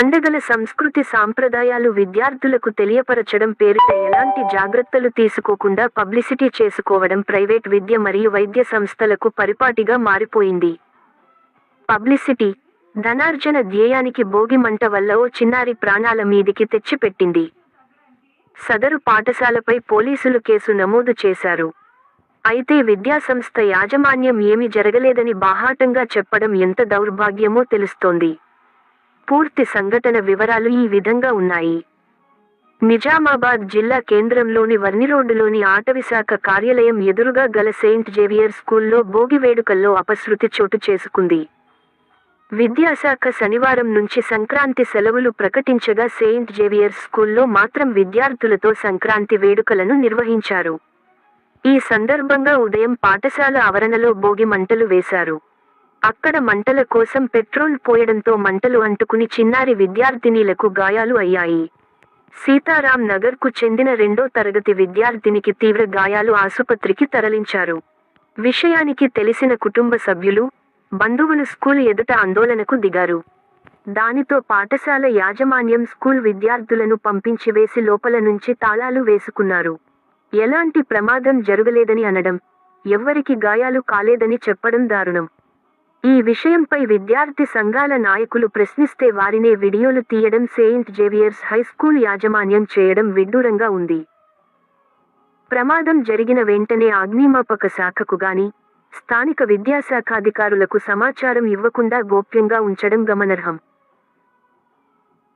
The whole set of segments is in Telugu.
పండగల సంస్కృతి సాంప్రదాయాలు విద్యార్థులకు తెలియపరచడం పేరిట ఎలాంటి జాగ్రత్తలు తీసుకోకుండా పబ్లిసిటీ చేసుకోవడం ప్రైవేట్ విద్య మరియు వైద్య సంస్థలకు పరిపాటిగా మారిపోయింది. పబ్లిసిటీ ధనార్జన ధ్యేయానికి భోగి మంట వల్ల ఓ చిన్నారి ప్రాణాల మీదికి తెచ్చిపెట్టింది. సదరు పాఠశాలపై పోలీసులు కేసు నమోదు చేశారు. అయితే విద్యాసంస్థ యాజమాన్యం ఏమీ జరగలేదని బాహాటంగా చెప్పడం ఎంత దౌర్భాగ్యమో తెలుస్తోంది. పూర్తి సంఘటన వివరాలు ఈ విధంగా ఉన్నాయి. నిజామాబాద్ జిల్లా కేంద్రంలోని వర్నిరోడ్డులోని ఆటవిశాఖ కార్యాలయం ఎదురుగా గల సెయింట్ జేవియర్ స్కూల్లో భోగి వేడుకల్లో అపశృతి చోటు చేసుకుంది. విద్యాశాఖ శనివారం నుంచి సంక్రాంతి సెలవులు ప్రకటించగా సెయింట్ జేవియర్ స్కూల్లో మాత్రం విద్యార్థులతో సంక్రాంతి వేడుకలను నిర్వహించారు. ఈ సందర్భంగా ఉదయం పాఠశాల ఆవరణలో భోగి మంటలు వేశారు. అక్కడ మంటల కోసం పెట్రోల్ పోయడంతో మంటలు అంటుకుని చిన్నారి విద్యార్థినీలకు గాయాలు అయ్యాయి. సీతారాం నగర్కు చెందిన రెండో తరగతి విద్యార్థినికి తీవ్ర గాయాలు ఆసుపత్రికి తరలించారు. విషయానికి తెలిసిన కుటుంబ సభ్యులు బంధువులు స్కూల్ ఎదుట ఆందోళనకు దిగారు. దానితో పాఠశాల యాజమాన్యం స్కూల్ విద్యార్థులను పంపించి వేసి లోపల నుంచి తాళాలు వేసుకున్నారు. ఎలాంటి ప్రమాదం జరగలేదని అనడం ఎవ్వరికి గాయాలు కాలేదని చెప్పడం దారుణం. ఈ విషయంపై విద్యార్థి సంఘాల నాయకులు ప్రశ్నిస్తే వారినే వీడియోలు తీయడం సెయింట్ జేవియర్స్ హై స్కూల్ యాజమాన్యం చేయడం విడ్డూరంగా ఉంది. ప్రమాదం జరిగిన వెంటనే అగ్నిమాపక శాఖకు గాని స్థానిక విద్యాశాఖాధికారులకు సమాచారం ఇవ్వకుండా గోప్యంగా ఉంచడం గమనార్హం.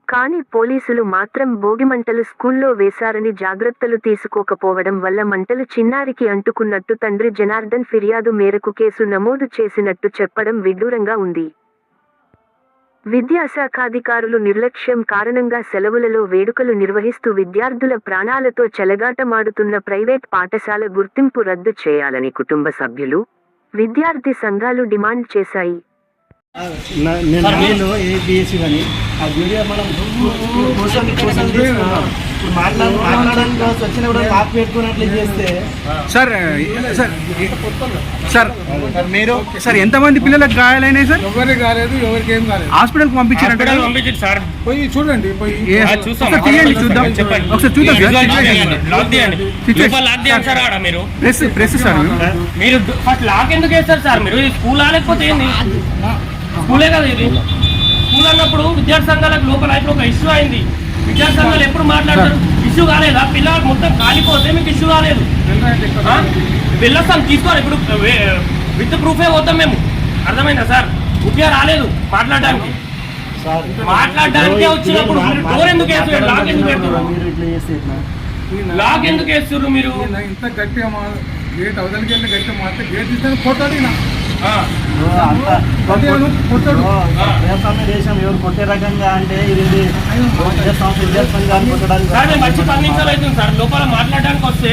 కానీ పోలీసులు మాత్రం భోగిమంటలు స్కూల్లో వేశారని జాగ్రత్తలు తీసుకోకపోవడం వల్ల మంటలు చిన్నారికి అంటుకున్నట్టు తండ్రి జనార్దన్ ఫిర్యాదు మేరకు కేసు నమోదు చేసినట్టు చెప్పడం విడ్డూరంగా ఉంది. విద్యాశాఖాధికారులు నిర్లక్ష్యం కారణంగా సెలవులలో వేడుకలు నిర్వహిస్తూ విద్యార్థుల ప్రాణాలతో చెలగాటమాడుతున్న ప్రైవేట్ పాఠశాల గుర్తింపు రద్దు చేయాలని కుటుంబ సభ్యులు విద్యార్థి సంఘాలు డిమాండ్ చేశాయి. నేను నేను ఏబిఎస్సి కానీ ఆ వీడియో మనం కూర్చొని కూర్చొని తీసుకున్నాం. ఇప్పుడు మాట్లా మాట్లాడడానికి కావచ్చు, వచ్చినా కూడా లాక్ పెట్టుకున్నట్లు చేస్తే. సార్ సార్ సార్ మీరు? సార్ ఎంతమంది పిల్లలకు గాయాలైనాయి సార్? ఎవరికి కాలేదు ఎవరికి ఏం కాలేదు హాస్పిటల్కి పంపించారంట? పంపించండి సార్. పోయి చూడండి పోయి చూస్తాం. తీయండి చూద్దాం. చెప్పండి. ఒకసారి చూద్దాం మీరు. Press press sir. మీరు ఫస్ట్ లాక్ ఎందుకు వేస్తారు సార్? మీరు స్కూల్ లేకపోతే ఏంది? స్కూలే కదా ఇది. స్కూల్ అన్నప్పుడు విద్యార్థి సంఘాలకు లోపల ఇప్పుడు ఒక ఇష్యూ అయింది. విద్యార్థి సంఘాలు ఎప్పుడు మాట్లాడతారు? ఇష్యూ కాలేదా? పిల్లలు మొత్తం కాలిపోతే మీకు ఇష్యూ కాలేదు? వెళ్ళొస్తాం తీసుకోవాలి. ఇప్పుడు విత్ ప్రూఫే పోతాం మేము. అర్థమైందా సార్? ఉద్యోగం రాలేదు మాట్లాడడానికి. సార్ మాట్లాడడానికే వచ్చినప్పుడు డోర్ ఎందుకు వేస్తారు లాక్ ఎందుకు ఎట్లా? లాక్ ఎందుకు వేస్తారు మీరు? ఇంత గట్టిగా మా గేట్ అవతలికి వెళ్ళి గట్టిగా మాత్రం గేట్ తీస్తే కొట్టాడు వ్యవసాయం దేశం ఎవరు కొట్టే రకంగా అంటే ఇది విద్యాసంఘాన్ని కొట్టడానికి సార్ లోపల మాట్లాడడానికి వస్తే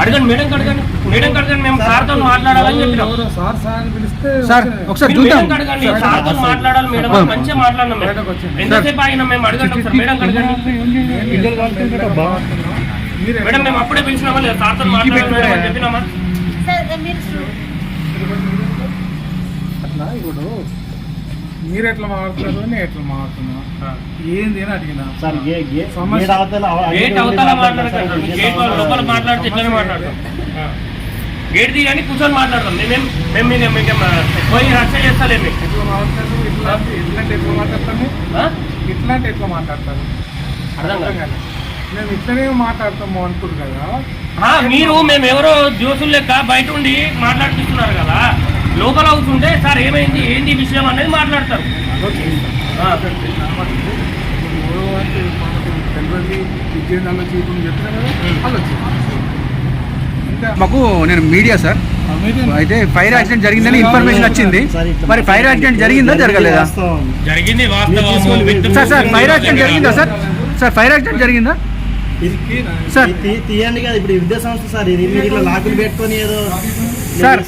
అడగండి మేడం అడగండి మేడం అడగండి మేము సార్తో మాట్లాడాలని చెప్పినాం ఎవరో సార్ సార్ అని పిలిస్తే సార్ ఒకసారి చూద్దాం అడగండి సార్తో మాట్లాడాలి మేడం మంచిగా మాట్లాడినాం మేము వచ్చింది. ఎంతసేపు ఆగినాం మేము అడగండి మేడం అడగండి మేడం మేము అప్పుడే పిలిచినామా లేదా సార్తో మాట్లాడాలి చెప్పినామా అట్లా ఇప్పుడు మీరు ఎట్లా మాట్లాడుతున్నారు నేను ఎట్లా మాట్లాడుతున్నా? ఏంది అని అడిగినా. సార్ గేట్ అవతల మాట్లాడకండి లోపల మాట్లాడితే ఇట్లనే మాట్లాడతాం. ఆ. గేట్ దిగని కూర్చొని మాట్లాడతాం. మేమేం మేము మీకు మీకు పోయి రక్ష చేస్తలేము ఎట్లా మాట్లాడతారు? ఇట్లాంటి ఇట్లాంటి ఎట్లా మాట్లాడతాను ఆ? ఇట్లాంటి ఎట్లా మాట్లాడతారు? అర్థం కాదు. మేము ఇట్లనే మాట్లాడతాము అనుకుంటు కదా. ఆ, మీరు మేము ఎవరో జోసులు లెక్క బయట ఉండి మాట్లాడిస్తున్నారు కదా. లోపల అవుతుంటే సార్ ఏమైంది? ఏంది ఈ విషయం అనేది మాట్లాడతారు. మాకు నేను మీడియా సార్. అయితే ఫైర్ యాక్సిడెంట్ జరిగిందని ఇన్ఫర్మేషన్ వచ్చింది. మరి ఫైర్ యాక్సిడెంట్ జరిగిందా జరగలేదా. జరిగింది సార్ సార్ ఫైర్ యాక్సిడెంట్ జరిగిందా. సార్? సార్ ఫైర్ యాక్సిడెంట్ జరిగిందా? సార్. తీయండి కదా ఇప్పుడు విద్యా సంస్థ సార్ ఇది మీరు ఇట్లా లాకులు పెట్టుకొని ఏదో సార్.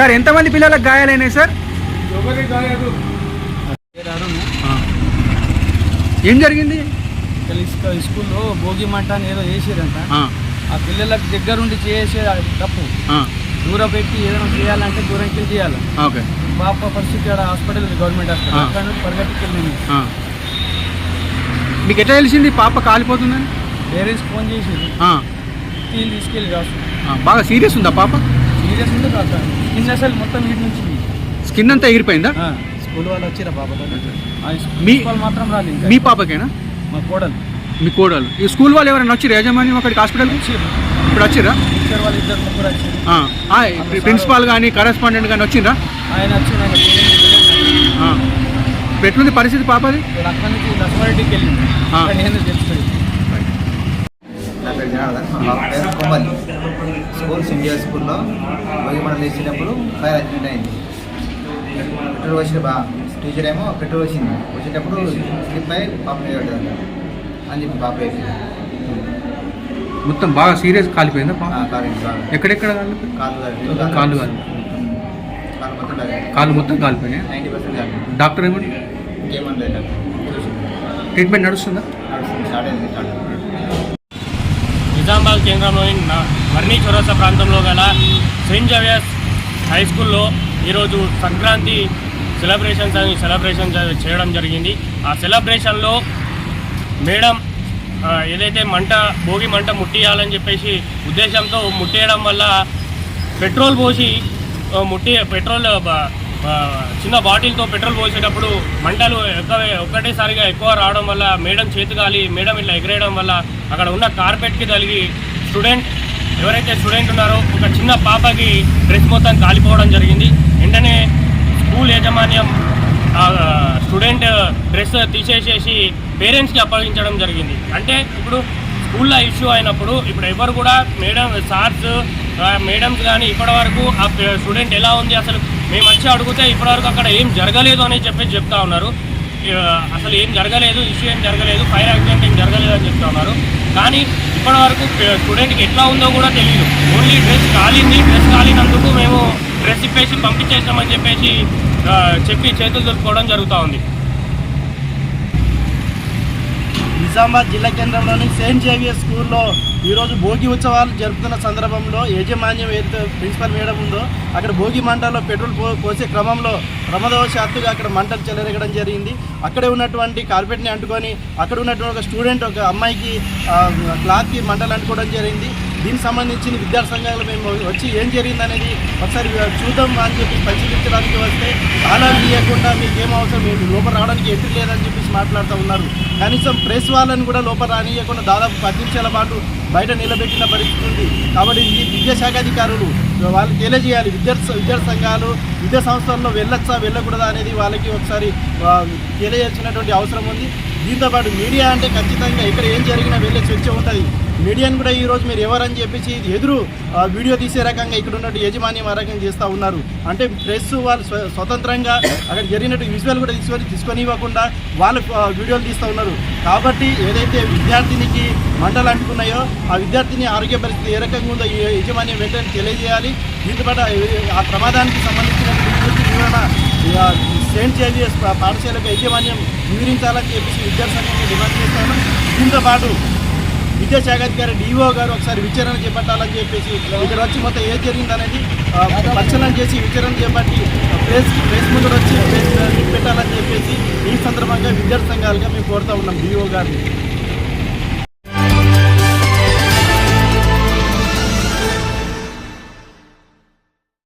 సార్ ఎంతమంది పిల్లలకు గాయాలైనాయి సార్? ఏం జరిగింది? స్కూల్లో భోగి మంట అని ఏదో వేసారంట ఆ, పిల్లలకు దగ్గరుండి చేసే తప్పు. దూరం పెట్టి ఏదైనా చేయాలంటే దూరంకి వెళ్ళి చేయాలి. ఓకే. పాప పరిస్థితి హాస్పిటల్ గవర్నమెంట్ హాస్పిటల్. అక్కడ. మీకు ఎట్లా తెలిసింది పాప కాలిపోతుందని? పేరెంట్స్ ఫోన్ చేసి ఆ. తీలు తీసుకెళ్ళి బాగా సీరియస్ ఉందా పాప? కాదు. కింద అసలు మొత్తం వీటి నుంచి స్కిన్ అంతా ఎగిరిపోయిందా? ఆ. స్కూల్ వాళ్ళు వచ్చిరా ఆ మీ- మాత్రం రాలి ఇంకా. మీ పాపకేనా? మా కోడలు. మీ కోడలు. ఈ స్కూల్ వాళ్ళు ఎవరైనా వచ్చి యాజమాన్యం అక్కడికి హాస్పిటల్ వచ్చారు ఇప్పుడు వచ్చిరా టీచర్ వాళ్ళు ఇద్దరు ముగ్గురు వచ్చారు ఆ. ఆ, ప్రిన్సిపాల్ కానీ కరెస్పాండెంట్ కానీ వచ్చిండ్రా ఆయన వచ్చి ఎట్లుంది పరిస్థితి పాపది? నా పేరు జనార్దన్ మా బాబు పేరు కొమ్మలి. స్కూల్ ఇండియా స్కూల్లో భోగి మండలి వేసినప్పుడు ఫైర్ యాక్సిడెంట్ అయింది. పెట్రోల్ వచ్చిన బా టీచర్ ఏమో పెట్రోల్ వచ్చింది వచ్చేటప్పుడు స్లిప్ అయి పాప అని చెప్పి పాప మొత్తం బాగా సీరియస్ కాలిపోయిందా ఎక్కడెక్కడ కాలు కాలు కాలు కాలు. మొత్తం కాలిపోయినాయి? నైంటీ పర్సెంట్ కాదు డాక్టర్ డాక్టర్ ట్రీట్మెంట్ నడుస్తుందా నడుస్తుంది స్టార్ట్ అయింది స్టార్ట్ అయింది నిజామాబాద్ కేంద్రంలోని న- వర్ణి చౌరస్తా ప్రాంతంలో గల సెయింట్ జవియర్స్ హై స్కూల్లో ఈరోజు సంక్రాంతి సెలబ్రేషన్స్ అని సెలబ్రేషన్ చేయడం జరిగింది. ఆ సెలబ్రేషన్లో మేడం ఏదైతే మంట భోగి మంట ముట్టియాలని చెప్పేసి ఉద్దేశంతో ముట్టేయడం వల్ల పెట్రోల్ పోసి ముట్టి పెట్రోల్ చిన్న బాటిల్తో పెట్రోల్ పోసేటప్పుడు మంటలు ఎక్కవే ఒక్కటేసారిగా ఎక్కువ రావడం వల్ల మేడం చేతి గాలి మేడం ఇట్లా ఎగిరేయడం వల్ల అక్కడ ఉన్న కార్పెట్కి తగిలి స్టూడెంట్ ఎవరైతే స్టూడెంట్ ఉన్నారో ఒక చిన్న పాపకి డ్రెస్ మొత్తం కాలిపోవడం జరిగింది. వెంటనే స్కూల్ యాజమాన్యం స్టూడెంట్ డ్రెస్ తీసేసేసి పేరెంట్స్కి అప్పగించడం జరిగింది. అంటే ఇప్పుడు స్కూల్లో ఇష్యూ అయినప్పుడు ఇప్పుడు ఎవరు కూడా మేడం సార్స్ మేడమ్స్ కానీ ఇప్పటి వరకు ఆ స్టూడెంట్ ఎలా ఉంది అసలు? మేము వచ్చి అడిగితే ఇప్పటివరకు అక్కడ ఏం జరగలేదు అని చెప్పి చెప్తా ఉన్నారు. అసలు ఏం జరగలేదు ఇష్యూ ఏం జరగలేదు ఫైర్ యాక్సిడెంట్ ఏం జరగలేదు అని చెప్తా ఉన్నారు. కానీ ఇప్పటివరకు స్టూడెంట్కి ఎట్లా ఉందో కూడా తెలియదు ఓన్లీ డ్రెస్ కాలింది డ్రెస్ కాలినందుకు మేము డ్రెస్ ఇప్పేసి పంపించేసామని చెప్పేసి చెప్పి చేతులు దొరుకుకోవడం జరుగుతూ ఉంది. నిజామాబాద్ జిల్లా కేంద్రంలోని సెయింట్ జేవియర్ స్కూల్లో ఈరోజు భోగి ఉత్సవాలు జరుపుతున్న సందర్భంలో యాజమాన్యం ఏదైతే ప్రిన్సిపల్ మేడం ఉందో అక్కడ భోగి మంటల్లో పెట్రోల్ పో పోసే క్రమంలో ప్రమాదవశాత్తుగా అక్కడ మంటలు చెలరేగడం జరిగింది. అక్కడే ఉన్నటువంటి కార్పెట్ని అంటుకొని అక్కడ ఉన్నటువంటి ఒక స్టూడెంట్ ఒక అమ్మాయికి క్లాత్కి మంటలు అంటుకోవడం జరిగింది. దీనికి సంబంధించిన విద్యార్థి సంఘాలు మేము వచ్చి ఏం జరిగిందనేది ఒకసారి చూద్దాం అని చెప్పి పరిశీలించడానికి వస్తే తాళాలు తీయకుండా మీకు ఏం అవసరం మీరు లోపల రావడానికి ఎంట్రీ లేదని చెప్పేసి మాట్లాడుతూ ఉన్నారు. కనీసం ప్రెస్ వాళ్ళని కూడా లోపల రానియకుండా దాదాపు పది నిమిషాల పాటు బయట నిలబెట్టిన పరిస్థితి ఉంది. కాబట్టి ఈ విద్యాశాఖ అధికారులు వాళ్ళు తెలియజేయాలి. విద్యార్థి విద్యార్థి సంఘాలు విద్యా సంస్థల్లో వెళ్ళొచ్చా వెళ్ళకూడదా అనేది వాళ్ళకి ఒకసారి తెలియజేసినటువంటి అవసరం ఉంది. దీంతోపాటు మీడియా అంటే ఖచ్చితంగా ఇక్కడ ఏం జరిగినా వెళ్ళే చర్చ ఉంటుంది. మీడియాని కూడా ఈరోజు మీరు ఎవరని చెప్పేసి ఎదురు వీడియో తీసే రకంగా ఇక్కడ ఉన్నట్టు యజమాని ఆ రకంగా చేస్తూ ఉన్నారు. అంటే ప్రెస్ వాళ్ళు స్వ- స్వతంత్రంగా అక్కడ జరిగినట్టు విజువల్ కూడా తీసుకొని తీసుకొని ఇవ్వకుండా వాళ్ళు వీడియోలు తీస్తూ ఉన్నారు. కాబట్టి ఏదైతే విద్యార్థినికి మంటలు అంటుకున్నాయో ఆ విద్యార్థిని ఆరోగ్య పరిస్థితి ఏ రకంగా ఉందో ఈ యజమాన్యం వెంటనే తెలియజేయాలి. దీంతోపాటు ఆ- ప్రమాదానికి సంబంధించిన వివరణ సెయింట్ జేవియర్స్ పాఠశాలకు యాజమాన్యం వివరించాలని చెప్పేసి విద్యార్థి డిమాండ్ చేస్తాను దీంతో పాటు విద్యాశాఖ అధికారి డిఓ గారు ఒకసారి విచారణ చేపట్టాలని చెప్పేసి ఇక్కడ వచ్చి మొత్తం ఏం జరిగిందనేది ఆ, పరిశీలన చేసి విచారణ చేపట్టి ప్లేస్ ప్లేస్ ముందు వచ్చి పెట్టాలని చెప్పేసి ఈ సందర్భంగా విద్యార్థి సంఘాలుగా మేము కోరుతా ఉన్నాం డిఓ గారిని.